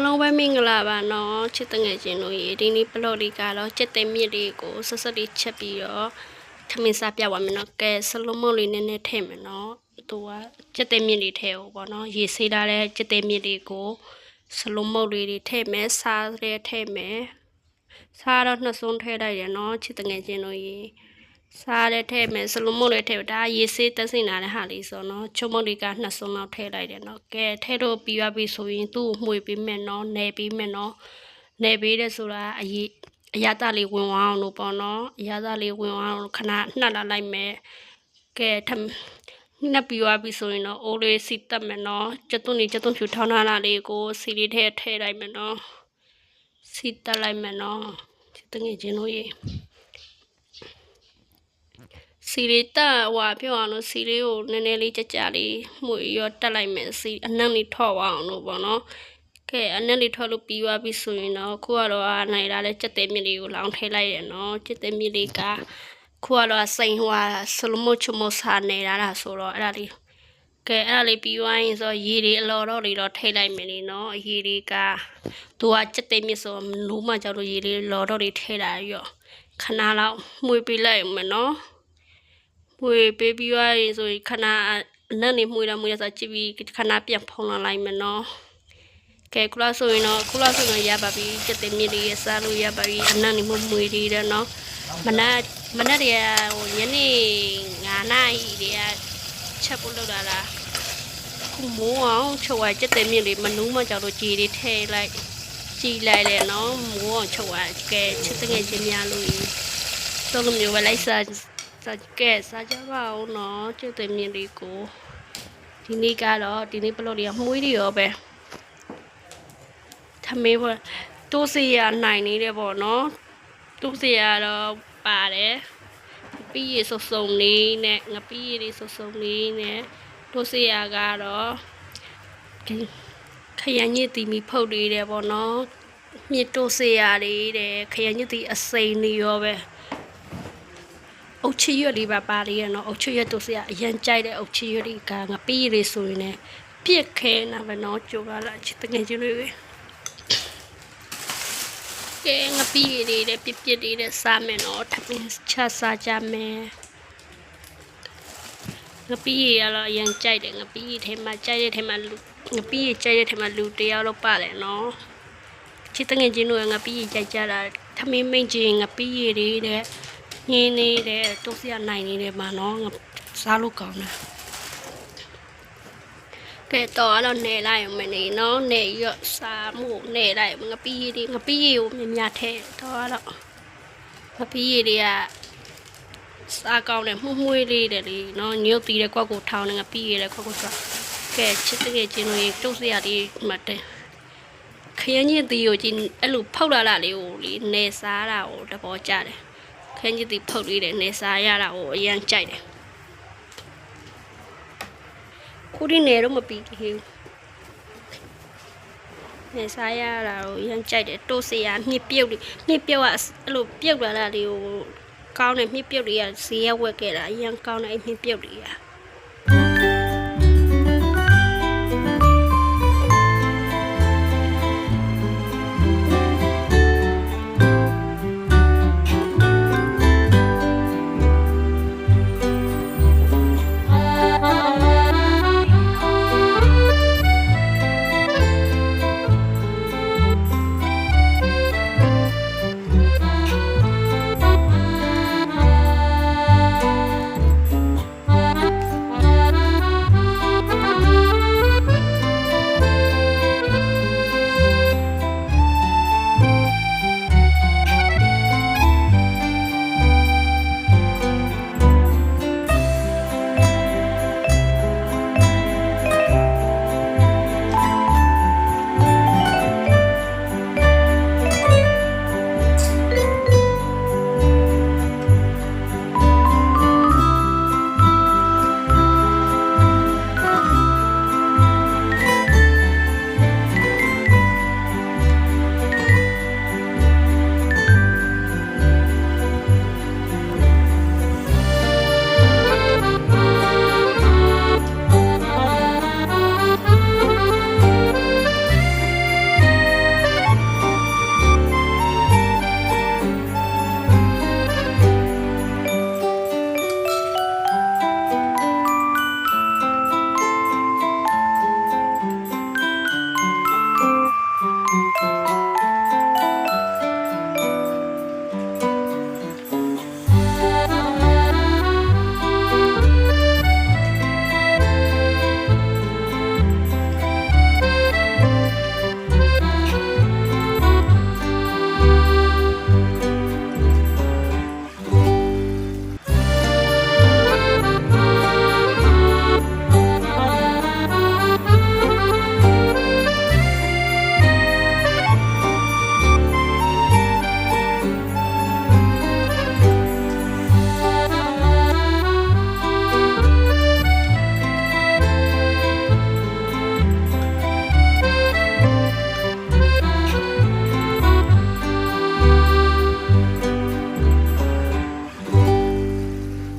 အားလုံးပဲမင်္ဂလာပါနော်ချစ်တငယ်ချင်းတို့ရေဒီနေ့ပလော့လေးကတော့ချစ်တဲ့မြစ်လေးကိုဆက်ဆက်လေးချက်ပြီးတော့ထမင်းစားပြပါမယ်နော်ကဲဆလုံးမုတ်လေးနည်းနည်းထည့်မယ်နော်သူကချစ်တဲ့မြစ်လေးထည့်ဖို့ပေါ့နော်ရေဆေးထားတဲ့ချစ်တဲ့မြစ်လေးကိုဆလုံးမုတ်လေးတွေထည့်မယ်စားတဲ့ထည့်မယ်စားတော့နှစ်စုံထည့်လိုက်တယ်နော်ချစ်တငယ်ချင်းတို့ရေ စားတဲ့ထည့်မယ်ဆလုံးမုတ်လေးထည့်ဒါရေဆေးတက်စင်လာတဲ့ဟာလေးဆိုနော်ချုံမုတ်လေးကနှစ်စုံလောက်ထည့်လိုက်တယ်နော်ကဲထည့်တော့ပြီးသွားပြီဆိုရင်သူ့ကိုမှွေပေးမယ်နော်နယ်ပေးမယ်နော်နယ်ပေးတဲ့ဆိုတာအရေးအရသာလေးဝင်သွားအောင်လို့ပေါ့နော်အရသာလေးဝင်သွားအောင်လို့ခဏနှက်လာလိုက်မယ်ကဲထနှက်ပြီးသွားပြီဆိုရင်တော့အိုးလေးစီတက်မယ်နော်ကျက်သွန်းနေကျက်သွန်းဖြူထောင်းထားတာလေးကိုစီလေးထဲထည့်လိုက်မယ်နော်စီတက်လိုက်မယ်နော်ဒီတငယ်ချင်းတို့ရေ စီလေးတက်ဟွာပြောအောင်လို့စီလေးကိုနည်းနည်းလေးကြကြလေးမှုရောတက်လိုက်မယ်စီအနှံ့လေးထော့သွားအောင်လို့ပေါ့နော်ကဲအနှံ့လေးထော့လို့ပြီးသွားပြီဆိုရင်တော့ခုကတော့အာနိုင်လာတဲ့ကြက်တဲ့မြစ်လေးကိုလောင်းထည့်လိုက်ရနော်ကြက်တဲ့မြစ်လေးကခုကတော့စိန်ဟွာဆလမုတ်ချမဆာနေလာတာဆိုတော့အဲ့ဒါလေးကဲအဲ့ဒါလေးပြီးသွားရင်ဆိုရေလေးအလော်တော့လေးတော့ထိတ်လိုက်မယ်လေနော်ရေလေးကသူကကြက်တဲ့မြစ်ဆိုလို့မှကြောက်လို့ရေလေးလော်တော့လေးထိတ်လာရောခဏလောက်မှုပေးလိုက်မယ်နော် မွေပေးပြီးသွားရင်ဆိုရင်ခဏအနက်နေမှုရမှုရဆိုကြည့်ပြီးခဏပြန်ဖုံးလာလိုက်မယ်နော်ကဲခုလားဆိုရင်တော့ခုလားဆိုရင်ရပါပြီစက်တဲ့မြေလေးရစားလို့ရပါပြီအနက်နေမှုမွေလေးတယ်နော်မနက်မနက်တည်းဟိုညနေ9နာရီတည်းချက်ဖို့လောက်တာလားခုမိုးအောင်ချုပ်ရစက်တဲ့မြေလေးမနူးမကြောက်လို့ကြည်လေးထဲလိုက်ကြည်လိုက်လေနော်မိုးအောင်ချုပ်ရကဲချက်တငယ်ချင်းများလို့တော့လိုမျိုးပဲလိုက်စား စာကဲစားကြပါဦးနော်ကျွတ်တဲ့မြင်လေးကိုဒီနေ့ကတော့ဒီနေ့ဘလို့လေးကမှုေးတွေရောပဲထမေးဘောတိုးစီရနိုင်နေတယ်ပေါ့နော်တိုးစီရတော့ပါတယ်ပြီးရစုံစုံလေးနဲ့ငပီးရည်စုံစုံလေးနဲ့တိုးစီရကတော့ဒီခရညစ်တီမီဖုတ်လေးတယ်ပေါ့နော်မြစ်တိုးစီရလေးတဲ့ခရညစ်တီအစိမ်လေးရောပဲ အုတ်ချရွက်လေးပါပါလေးရနော်အုတ်ချရွက်တို့စရအရင်ကြိုက်တဲ့အုတ်ချရွက်လေးကငပီးလေးဆိုရင်လည်းပြစ်ခဲနာပဲနော်ကြိုကလာချစ်တငယ်ချင်းလေးပဲကဲငပီးလေးတဲ့ပြစ်ပြစ်လေးတဲ့စားမယ်နော်ထမင်းချစားကြမယ်ငပီးရတော့အရင်ကြိုက်တယ်ငပီးထဲမှာကြိုက်တဲ့ထဲမှာလူငပီးကြိုက်တဲ့ထဲမှာလူတယောက်တော့ပါတယ်နော်ချစ်တငယ်ချင်းတို့ကငပီးကြိုက်ကြတာထမင်းမိန်ချင်းငပီးလေးတဲ့ ညင်းနေတဲ့တုတ်စရနိုင်နေတဲ့မှာနော်ငါစားလို့ကောင်းတယ်ကဲတော့အဲ့တော့နေလိုက်အောင်မနေနော်နေရစားမှုနေလိုက်ငပီးတွေငပီးကိုမြများထဲတော့အဲ့တော့ငပီးတွေကစားကောင်းတယ်မှုမှုလေးတယ်လေနော်ညုတ်တီးတဲ့ကွက်ကိုထောင်းတယ်ငပီးရတဲ့ကွက်ကိုဆိုကဲချစ်တကယ်ချင်းတို့ရေတုတ်စရလေးမှတ်တယ်ခရမ်းညစ်တီးကိုကြည့်အဲ့လိုဖောက်လာတာလေးကိုလေနေစားတာကိုတဘောကြတယ် ခင်းကြီးတီဖုတ်လေးတယ်နေစားရတာကိုအရန်ကြိုက်တယ်ခုဒီနေတော့မပြီးသေးဘူးနေစားရတာကိုအရန်ကြိုက်တယ်တိုးစီရမြစ်ပြုတ်လေးမြစ်ပြုတ်ကအဲ့လိုပြုတ်လာတာလေးကိုကောင်းတယ်မြစ်ပြုတ်လေးကဈေးရဝက်ခဲ့တာအရန်ကောင်းတယ်အဲ့မြစ်ပြုတ်လေးက